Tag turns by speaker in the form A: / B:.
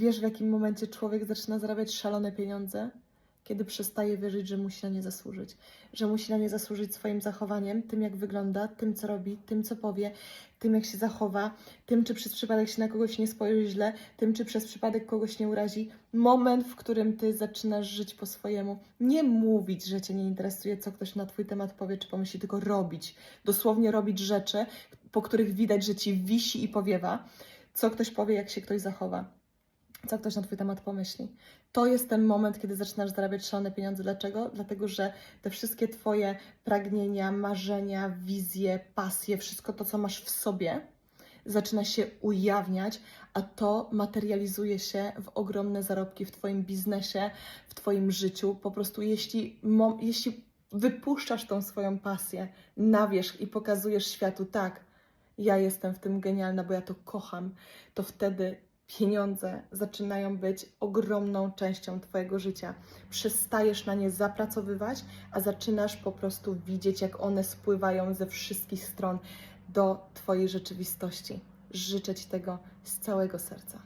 A: Wiesz, w jakim momencie człowiek zaczyna zarabiać szalone pieniądze? Kiedy przestaje wierzyć, że musi na nie zasłużyć. Że musi na nie zasłużyć swoim zachowaniem, tym jak wygląda, tym co robi, tym co powie, tym jak się zachowa, tym czy przez przypadek się na kogoś nie spojrzy źle, tym czy przez przypadek kogoś nie urazi. Moment, w którym ty zaczynasz żyć po swojemu. Nie mówić, że cię nie interesuje, co ktoś na twój temat powie czy pomyśli, tylko robić. Dosłownie robić rzeczy, po których widać, że ci wisi i powiewa, co ktoś powie, jak się ktoś zachowa co ktoś na Twój temat pomyśli. To jest ten moment, kiedy zaczynasz zarabiać szalone pieniądze. Dlaczego? Dlatego, że te wszystkie Twoje pragnienia, marzenia, wizje, pasje, wszystko to, co masz w sobie, zaczyna się ujawniać, a to materializuje się w ogromne zarobki w Twoim biznesie, w Twoim życiu. Po prostu, jeśli, jeśli wypuszczasz tą swoją pasję na wierzch i pokazujesz światu, tak, ja jestem w tym genialna, bo ja to kocham, to wtedy pieniądze zaczynają być ogromną częścią Twojego życia. Przestajesz na nie zapracowywać, a zaczynasz po prostu widzieć, jak one spływają ze wszystkich stron do Twojej rzeczywistości. Życzę Ci tego z całego serca.